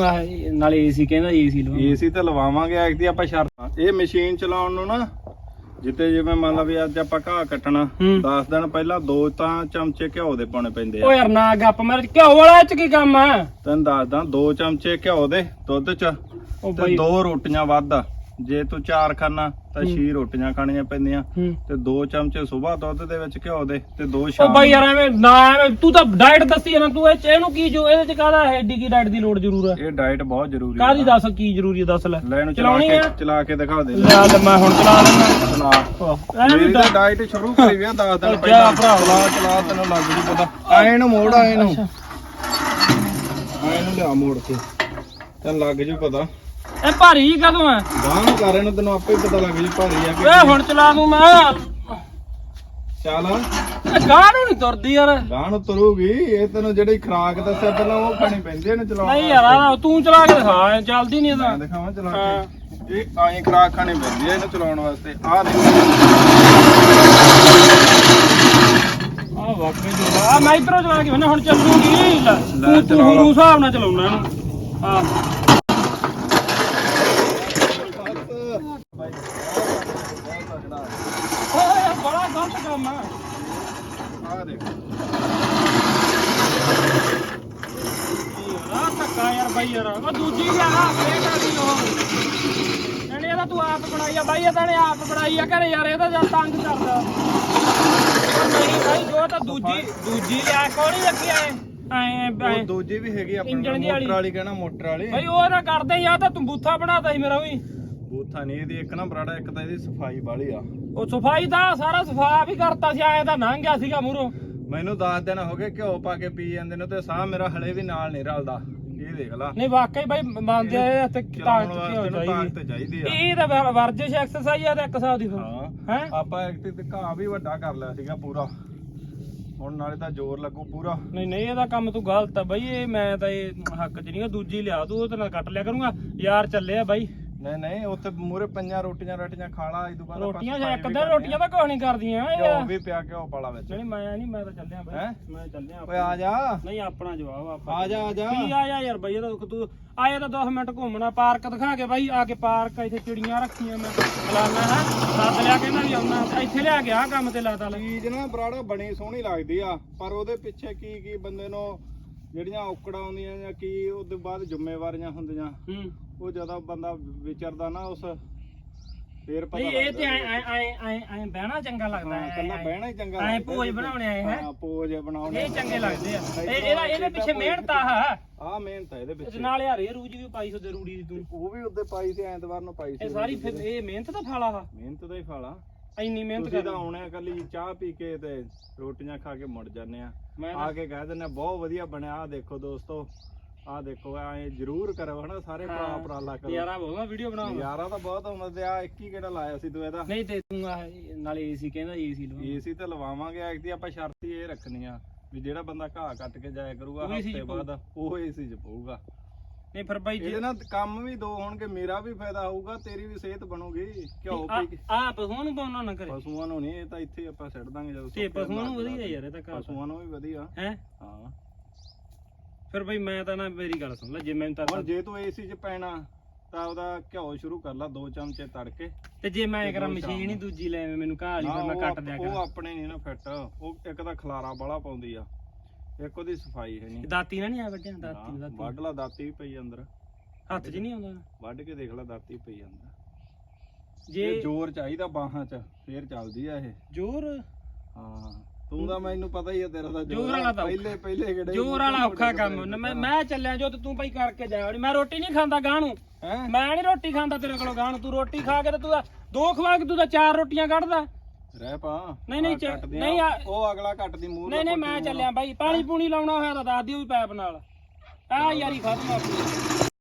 ਆਹ, ਨਾਲੇ ਏਸੀ ਕਹਿੰਦਾ ਏਸੀ ਲਵਾ ਏਸੀ ਤੇ ਲਵਾਵਾਂਗੇ ਐਕਦੀ ਆਪਾਂ ਸ਼ਰਤਾਂ ਇਹ ਮਸ਼ੀਨ ਚਲਾਉਣ ਨੂੰ ਨਾ ਜਿੱਤੇ ਜਿਵੇਂ ਮੰਨ ਲਾ ਵੀ ਅੱਜ ਆਪਾਂ ਘਾਹ ਕੱਟਣਾ ਹੂੰ। 10 ਦਿਨ ਪਹਿਲਾਂ ਦੋ ਤਾਂ ਚਮਚੇ ਘਿਓ ਦੇ ਪਾਉਣੇ ਪੈਂਦੇ ਓ ਆ ਯਾਰ ਨਾ ਗੱਪ ਮਾਰ ਘਿਓ ਵਾਲਾ ਇਹ ਚ ਕੀ ਕੰਮ ਆ? ਤੈਨੂੰ ਦੱਸਦਾ ਦੋ ਚਮਚੇ ਘਿਓ ਦੇ ਦੁੱਧ ਚ ਉਹ ਤੇ ਬਾਈ। ਦੋ ਰੋਟੀਆਂ ਵੱਧ ਜੇ ਤੂੰ ਚਾਰ ਖਾਣਾ ਤਾਂ ਹੂੰ। 6 ਰੋਟੀਆਂ ਖਾਣੀਆਂ ਪੈਂਦੀਆਂ ਹੂੰ। ਤੇ ਦੋ ਚਮਚੇ ਸਵੇਰ ਦੁੱਧ ਦੇ ਵਿੱਚ ਘਿਓ ਦੇ ਤੇ ਦੋ ਉਹ ਸ਼ਾਮ ਬਾਈ ਯਾਰ ਐਵੇਂ ਨਾ ਐਵੇਂ ਤੂੰ ਤਾਂ ਡਾਈਟ ਦੱਸੀ ਜਾਂਦਾ ਤੂੰ ਇਹ ਚ ਇਹਨੂੰ ਕੀ ਜੋ ਇਹਦੇ ਚ ਕਾਹਦਾ ਐਡੀ ਕੀ ਡਾਈਟ ਦੀ ਲੋੜ ਜ਼ਰੂਰ ਹੈ? ਇਹ ਡਾਈਟ ਬਹੁਤ ਜ਼ਰੂਰੀ ਕਾਹਦੀ ਆ। ਦੱਸ ਕੀ ਜ਼ਰੂਰੀ ਹੈ ਦੱਸ ਲੈ। ਲੈ ਇਹਨੂੰ ਚਲਾ ਚਲਾਉਣੀ ਕੇ ਆ ਚਲਾ ਕੇ ਦਿਖਾ ਦੇ। ਲੈ ਲੈ ਮੈਂ ਹੁਣ ਚਲਾ ਲੈਣਾ ਚਲਾ। ਮੇਰੀ ਤਾਂ ਡਾਈਟ ਸ਼ੁਰੂ ਕਰੀ ਵੀ ਆ 10 ਦਿਨ ਜਾ ਪਹਿਲਾਂ। ਭਰਾ। ਚਲਾ ਚਲਾ ਤੈਨੂੰ ਲੱਗ ਜੂ ਪਤਾ। ਆਏ ਨੂੰ ਮੋੜ ਆਏ ਨੂੰ ਆਏ ਨੂੰ ਲਿਆ ਮੋੜ ਕੇ। ਤੈਨੂੰ ਲੱਗ ਜੂ ਪਤਾ। ਇਹ ਭਾਰੀ ਕਦੋਂ ਆ ਗਾਂ ਕਰ ਇਹਨੂੰ ਤੈਨੂੰ ਆਪੇ ਹੀ ਪਤਾ ਲੱਗ ਜੂ ਭਾਰੀ ਆ ਓਏ ਕਿ ਹੁਣ ਚਲਾ ਦੂੰ ਮੈਂ। ਚੱਲ। ਇਹ ਗਾਂ ਨੂੰ ਨਹੀਂ ਤੁਰਦੀ ਯਾਰ। ਗਾਂ ਨੂੰ ਤੁਰੂਗੀ ਇਹ ਤੈਨੂੰ ਜਿਹੜੀ ਖਰਾਕ ਦੱਸਿਆ ਪਹਿਲਾਂ ਉਹ ਖਾਣੀ ਪੈਂਦੀ ਇਹਨੂੰ ਚਲਾਉਣ ਨਹੀਂ ਯਾਰ ਆਹ ਤੂੰ ਚਲਾ ਕੇ ਦਿਖਾ ਚੱਲਦੀ ਨਹੀਂ ਮੈਂ ਇਹਦਾ ਦਿਖਾਵਾਂ ਚਲਾ। ਕੇ। ਇਹ ਆਈ ਖਰਾਕ ਖਾਣੀ ਪੈਂਦੀ ਹੈ ਇਹਨੂੰ ਚਲਾਉਣ ਵਾਸਤੇ। ਆਹ ਦੇਖ। ਆ ਵਾਕਈ ਜੋ। ਆ ਮੈਂ ਇਧਰੋਂ ਚਲਾ ਕੇ ਹੁਣ ਚੱਲੂਗੀ। ਲੈ ਤੂੰ। ਤੂੰ ਹਿਸਾਬ ਨਾਲ ਚਲਾਉਣਾ ਇਹਨੂੰ। ਆ ਓਏ ਬੜਾ ਗਲਤ ਕੰਮ ਆ। ਆਹ ਦੇਖ। ਆ ਧੱਕਾ ਯਾਰ ਬਾਈ ਯਾਰ। ਉਹ ਦੂਜੀ ਵੀ ਆ ਇਹ ਕਰਦੀ ਉਹ। ਇਹਨੇ ਇਹਦਾ ਤੂੰ ਆਪ ਬਣਾਈ ਆ ਬਾਈ ਇਹਦਾ ਨੇ ਆਪ ਬਣਾਈ ਆ। ਘਰੇ ਯਾਰ ਇਹਦਾ ਜਾਂ ਤੰਗ ਕਰਦਾ। ਉਹ ਨਹੀਂ ਬਾਈ ਜੋ ਤਾਂ ਦੂਜੀ ਦੂਜੀ ਆ ਕੋਣੀ ਲੱਗੀ ਐ ਐ ਉਹ ਐ। ਦੂਜੀ ਵੀ ਹੈਗੀ ਆਪਣੇ ਇੰਜਣ ਕੋਲ, ਦੀ ਵਾਲੀ। ਮੋਟਰ ਵਾਲੀ। ਕਹਿਣਾ ਮੋਟਰ ਵਾਲੀ। ਬਾਈ ਉਹ ਨਾ ਕਰਦੇ ਯਾ ਤਾਂ ਤੂੰ ਬੂਥਾ ਬਣਾਤਾ ਸੀ ਮੇਰਾ ਵੀ। ਬੂਥਾ ਨਹੀਂ ਇਹਦੀ ਇੱਕ ਨਾ ਬਰਾੜਾ ਇੱਕ ਤਾਂ ਇਹਦੀ ਸਫ਼ਾਈ ਵਾਲੀ ਆ। ਉਹ ਸਫ਼ਾਈ ਦਾ ਸਾਰਾ ਸਫਾ ਵੀ ਕਰਤਾ ਸੀ ਆਏ ਤਾਂ ਲੰਘ ਗਿਆ ਸੀਗਾ ਮੂਹਰੋਂ। ਮੈਨੂੰ 10 ਦਿਨ ਹੋ ਗਏ ਘਿਓ ਪਾ ਕੇ ਪੀ ਜਾਂਦੇ ਨੇ ਤੇ ਸਾਹ ਮੇਰਾ ਹਲੇ ਵੀ ਨਾਲ ਨਹੀਂ ਰਲਦਾ। ਇਹ ਦੇਖ ਲਾ। ਨਹੀਂ ਵਾਕਈ ਬਾਈ ਮੰਨਦੇ ਆ ਤੇ ਤਾਕਤ ਚਾਹੀਦੀ। ਆ। ਇਹ ਤਾਂ ਵਰ- ਵਰਜਿਸ਼ ਐਕਸਰਸਾਈਜ਼ ਆ ਤੇ ਇੱਕ ਹਿਸਾਬ ਦੀ ਹਾਂ। ਹੈ? ਆਪਾਂ ਐਕਟਿਵ ਤੇ ਘਾਹ ਵੀ ਵੱਡਾ ਕਰ ਲਿਆ ਸੀਗਾ ਪੂਰਾ। ਹੁਣ ਨਾਲੇ ਤਾਂ ਜ਼ੋਰ ਲੱਗੂ ਪੂਰਾ। ਨਹੀਂ ਨਹੀਂ ਇਹਦਾ ਕੰਮ ਤੂੰ ਗਲਤ ਆ ਬਾਈ ਇਹ ਮੈਂ ਤਾਂ ਇਹ ਹੱਕ 'ਚ ਨਹੀਂ ਦੂਜੀ ਲਿਆ ਤੂੰ ਉਹਦੇ ਨਾਲ ਕੱਟ ਲਿਆ ਕਰੂੰਗਾ। ਯਾਰ ਚੱਲੇ ਆ ਬਾਈ। ਨਹੀਂ ਨਹੀਂ ਉੱਥੇ ਮੂਰੇ ਪੰਜਾਂ ਰੋਟੀਆਂ ਰਾਟੀਆਂ ਖਾ ਲਾ ਇਹ ਤੋਂ ਬਾਅਦ ਰੋਟੀਆਂ ਦਿਨ ਕਰਨੀ ਰੋਟੀਆਂ ਤਾਂ ਕੁਛ ਨਹੀਂ ਕਰਦੀਆਂ ਆ। ਇਹ ਵੀ ਪਿਆ ਘਿਓ ਪਾਲਾ ਵਿੱਚ। ਨਹੀਂ ਮੈਂ ਨਹੀਂ ਮੈਂ ਤਾਂ ਚੱਲਿਆ ਬਾਈ। ਹੈਂ? ਮੈਂ ਚੱਲਿਆ ਓਏ ਆ ਜਾ। ਨਹੀਂ ਆਪਣਾ ਜਵਾਬ ਆਪਾਂ ਆ ਜਾ ਆ ਜਾ। ਕੀ ਆਇਆ ਯਾਰ ਬਾਈ ਇਹਦਾ ਤੂੰ ਆਇਆ ਤਾਂ 10 ਮਿੰਟ ਘੁੰਮਣਾ ਪਾਰਕ ਦਿਖਾ ਕੇ ਬਾਈ ਆ ਕੇ ਪਾਰਕ ਇੱਥੇ ਚਿੜੀਆਂ ਰੱਖੀਆਂ ਮੈਂ। ਫਲਾਨਾ ਹੈ? ਸੱਦ ਲਿਆ ਕਹਿੰਦਾ ਵੀ ਆਉਣਾ ਇੱਥੇ ਲਿਆ ਗਿਆ ਕੰਮ ਤੇ ਲਾਤਾ ਲੈ। ਚੀਜ਼ ਨਾ ਬਰਾੜਾ ਬਣੀ ਸੋਹਣੀ ਲੱਗਦੀ ਆ ਪਰ ਉਹਦੇ ਪਿੱਛੇ ਕੀ ਕੀ ਬੰਦੇ ਨੂੰ ਜਿਹੜੀਆਂ ਔਕੜਾਂ ਆਉਂਦੀਆਂ ਜਾਂ ਕੀ ਉਹਦੇ ਬਾਅਦ ਜ਼ਿੰਮੇਵਾਰੀਆਂ ਹੁੰਦੀਆਂ ਹੂੰ। ਉਹ ਜਦੋਂ ਬੰਦਾ ਵਿਚਰਦਾ ਨਾ ਉਸ ਫੇਰ ਪਤਾ ਨਹੀਂ ਇਹ ਤੇ ਐ ਐ ਐ ਐ ਬਹਿਣਾ ਚੰਗਾ ਲੱਗਦਾ ਹਾਂ, ਇਕੱਲਾ ਬਹਿਣਾ ਹੀ ਚੰਗਾ ਐ ਪੋਜ ਬਣਾਉਣੇ ਆਏ ਹੈ। ਹਾਂ ਪੋਜ ਬਣਾਉਣੇ ਇਹ ਚੰਗੇ ਲੱਗਦੇ ਆ। ਇਹ ਇਹਦਾ ਇਹਦੇ ਪਿੱਛੇ ਮਿਹਨਤ ਆ ਆ ਮਿਹਨਤ ਆ ਇਹਦੇ ਪਿੱਛੇ। ਨਾਲ ਯਾਰ ਇਹ ਰੂਜ ਵੀ ਪਾਈ ਸੋਦੇ ਰੂੜੀ ਦੀ ਤੂੰ। ਉਹ ਵੀ ਉੱਤੇ ਪਾਈ ਸੀ ਐਤਵਾਰ ਨੂੰ ਪਾਈ ਸੀ ਇਹ ਸਾਰੀ ਫਿਰ ਇਹ ਮਿਹਨਤ ਦਾ ਫਲ ਆ ਮਿਹਨਤ ਦਾ ਹੀ ਫਲ ਆ। ਇੰਨੀ ਮਿਹਨਤ ਤੁਸੀਂ ਕਰ ਆਉਣੇ ਆ ਕੱਲੀ ਚਾਹ ਪੀ ਕੇ ਤੇ ਰੋਟੀਆਂ ਖਾ ਕੇ ਮੁੜ ਜਾਂਦੇ ਆ। ਮੈਂ ਆ ਕੇ ਕਹਿ ਦਿੰਦੇ ਆ, ਬਹੁਤ ਵਧੀਆ ਬਣਿਆ ਆ ਦੇਖੋ ਦੋਸਤੋ ਆ ਦੇਖੋ ਐ ਜਰੂਰ ਕਰੋ ਹਨਾ ਸਾਰੇ ਭਰਾ ਹਾਂ। ਉਪਰਾਲਾ ਕਰੋ। ਯਾਰਾ ਬਹੁਤ ਵੀਡੀਓ ਬਣਾਉਂਦਾ ਯਾਰਾ ਤਾਂ ਬਹੁਤ ਹੁੰਦਾ ਤੇ ਆ ਇੱਕ ਹੀ ਕਿਹੜਾ ਲਾਇਆ ਸੀ ਤੂੰ ਇਹਦਾ ਨਹੀਂ ਤੇ ਤੂੰ ਆਹ ਨਾਲੇ ਏਸੀ ਕਹਿੰਦਾ ਏਸੀ ਲਵਾ ਏਸੀ ਤੇ ਲਵਾਵਾਂਗੇ ਐਕਦੀ ਆਪਾਂ ਸ਼ਰਤ ਹੀ ਇਹ ਰੱਖਣੀ ਆ ਵੀ ਜਿਹੜਾ ਬੰਦਾ ਘਾਹ ਕੱਟ ਕੇ ਜਾਇਆ ਕਰੂਗਾ ਉਹ AC 'ਚ ਹਫ਼ਤੇ। ਬਾਅਦ ਉਹ ਏਸੀ 'ਚ ਪਊਗਾ। ਨਹੀਂ ਫਿਰ ਬਾਈ ਇਹਦੇ ਨਾਲ ਕੰਮ ਵੀ ਦੋ ਹੋਣਗੇ ਮੇਰਾ ਵੀ ਫਾਇਦਾ ਹੋਊਗਾ ਤੇਰੀ ਵੀ ਸਿਹਤ ਬਣੂਗੀ। ਘਿਓ ਆ ਪੀ ਕੇ। ਆ ਪਸ਼ੂਆਂ ਨੂੰ ਪਾਉਣਾ ਨਾ ਕਰੇ। ਪਸ਼ੂਆਂ ਨੂੰ ਨਹੀਂ ਇਹ ਤਾਂ ਇੱਥੇ ਆਪਾਂ ਛੱਡ ਦਾਂਗੇ ਜਦੋਂ ਤੇ ਸੁੱਕੇ ਪਸ਼ੂਆਂ ਨੂੰ ਨਾਲ ਵਧੀਆ ਯਾਰ ਇਹ ਤਾਂ ਘਰ ਪਸ਼ੂਆਂ ਨੂੰ ਵੀ ਵਧੀਆ। ਹੈ? ਹਾਂ। ਫਿਰ ਬਾਈ ਮੈਂ ਤਾਂ ਨਾ ਮੇਰੀ ਗੱਲ ਸੁਣ ਲੈ ਜੇ ਮੈਨੂੰ ਤਾਂ ਹੁਣ ਜੇ ਤੂੰ ਏਸੀ 'ਚ ਪੈਣਾ ਤਾਂ ਉਹਦਾ ਘਿਓ ਸ਼ੁਰੂ ਕਰ ਲਾ ਦੋ ਚਮਚੇ ਤੜਕੇ। ਤੇ ਜੇ ਮੈਂ ਕਰਾਂ ਮਸ਼ੀਨ ਹੀ ਦੂਜੀ ਲੈ ਆਵੇਂ ਮੈਨੂੰ ਘਾਹ ਲਈ ਨਾ, ਫਿਰ ਮੈਂ ਉਹ ਕੱਟ ਆਪ- ਦਿਆ ਉਹ ਕਰਾਂ ਆਪਣੇ ਨਹੀਂ ਨਾ ਫਿੱਟ ਉਹ ਇੱਕ ਤਾਂ ਖਲਾਰਾ ਬਾਲਾ ਪਾਉਂਦੀ ਆ। ਇੱਕ ਉਹਦੀ ਸਫ਼ਾਈ ਹੈ ਨਹੀਂ। ਦਾਤੀ ਨਾ ਨਹੀਂ ਆ ਵੱਡਿਆ ਦਾਤੀ ਨੂੰ ਦਾਤੀ ਵੱਢ ਲਾ ਦਾਤੀ ਵੀ ਪਈ ਅੰਦਰ। ਹੱਥ 'ਚ ਨਹੀਂ ਆਉਂਦਾ? ਵੱਢ ਕੇ ਦੇਖ ਲੈ ਦਾਤੀ ਪਈ ਅੰਦਰ। ਜੇ ਇਹ ਜ਼ੋਰ ਚਾਹੀਦਾ ਬਾਹਾਂ 'ਚ ਫੇਰ ਚੱਲਦੀ ਆ ਇਹ। ਜ਼ੋਰ? ਹਾਂ ਤੂੰ ਤਾਂ ਮੈਨੂੰ ਪਤਾ ਹੀ ਆ ਤੇਰਾ ਤਾਂ ਜ਼ੋਰ। ਵਾਲਾ ਤਾਂ ਪਹਿਲੇ ਪਹਿਲੇ ਕਿਹੜੇ ਜ਼ੋਰ ਵਾਲਾ ਔਖਾ ਕੰਮ। ਨਾ ਮੈਂ ਮੈਂ ਚੱਲਿਆ ਜੋ ਤੇ ਤੂੰ ਭਾਈ ਕਰਕੇ ਜਾ ਵੜੀ। ਮੈਂ ਰੋਟੀ ਨਹੀਂ ਖਾਂਦਾ ਗਾਂ ਨੂੰ ਮੈਂ ਨਹੀਂ ਰੋਟੀ ਖਾਂਦਾ ਤੇਰੇ ਕੋਲੋਂ ਗਾਂ ਨੂੰ ਤੂੰ ਰੋਟੀ ਖਾ ਕੇ ਤਾਂ ਦੋ ਖਵਾ ਕੇ ਤੂੰ ਤਾਂ ਚਾਰ ਰੋਟੀਆਂ ਕੱਢਦਾ। ਰਹਿ ਪਾ। ਨਹੀਂ, ਨਹੀਂ, ਚ- ਕੱਟਦੀ ਨਹੀਂ, ਆ- ਉਹ ਅਗਲਾ ਕੱਟਦੀ ਮੂੰਹ ਨਹੀਂ ਨਹੀਂ ਮੈਂ ਚੱਲਿਆ ਬਾਈ ਪਾਣੀ ਪੂਣੀ ਲਾਉਣਾ ਹੋਇਆ ਤਾਂ ਦੱਸ ਦਿਓ ਵੀ ਪੈਪ ਨਾਲ। ਆ ਯਾਰੀ ਖਤਮ ਆਪਣੀ